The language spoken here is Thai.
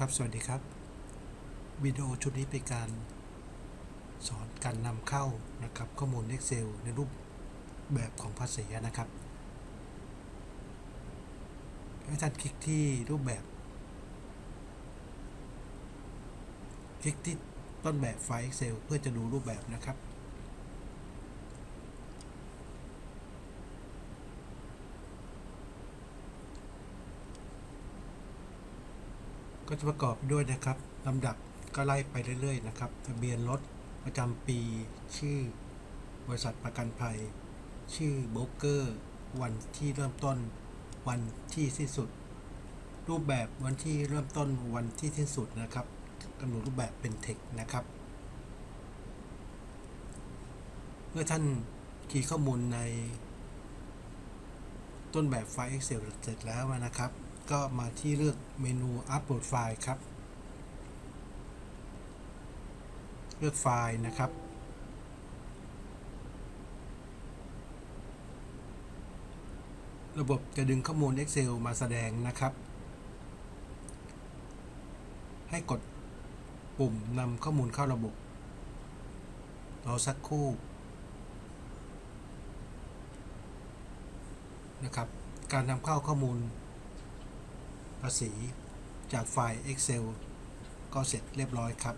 ครับ สวัสดีครับ วิดีโอชุดนี้เป็นการสอนการนำเข้านะครับ ข้อมูล Excel ในรูปแบบของภาษีนะครับ ให้ท่านคลิกที่รูปแบบ คลิกที่ต้นแบบไฟล์ Excel เพื่อจะดูรูปแบบนะครับ ก็จะประกอบด้วยนะครับลำดับก็ไล่ไปเรื่อยๆนะครับ ทะเบียนรถประจำปี ชื่อบริษัทประกันภัย ชื่อโบรกเกอร์ วันที่เริ่มต้น วันที่สิ้นสุด รูปแบบวันที่เริ่มต้นวันที่สิ้นสุดนะครับกำหนดรูปแบบเป็นเทคนะครับ เมื่อท่านคีย์ข้อมูลในต้นแบบไฟล์ Excel เสร็จแล้วนะครับ ก็มาที่เลือกเมนู Upload ไฟล์ครับ เลือกไฟล์นะครับ ระบบจะดึงข้อมูล Excel มาแสดงนะครับ ให้กดปุ่มนำข้อมูลเข้าระบบรอสักครู่นะครับ การนำเข้าข้อมูล ภาษีจากไฟล์ Excel ก็เสร็จเรียบร้อยครับ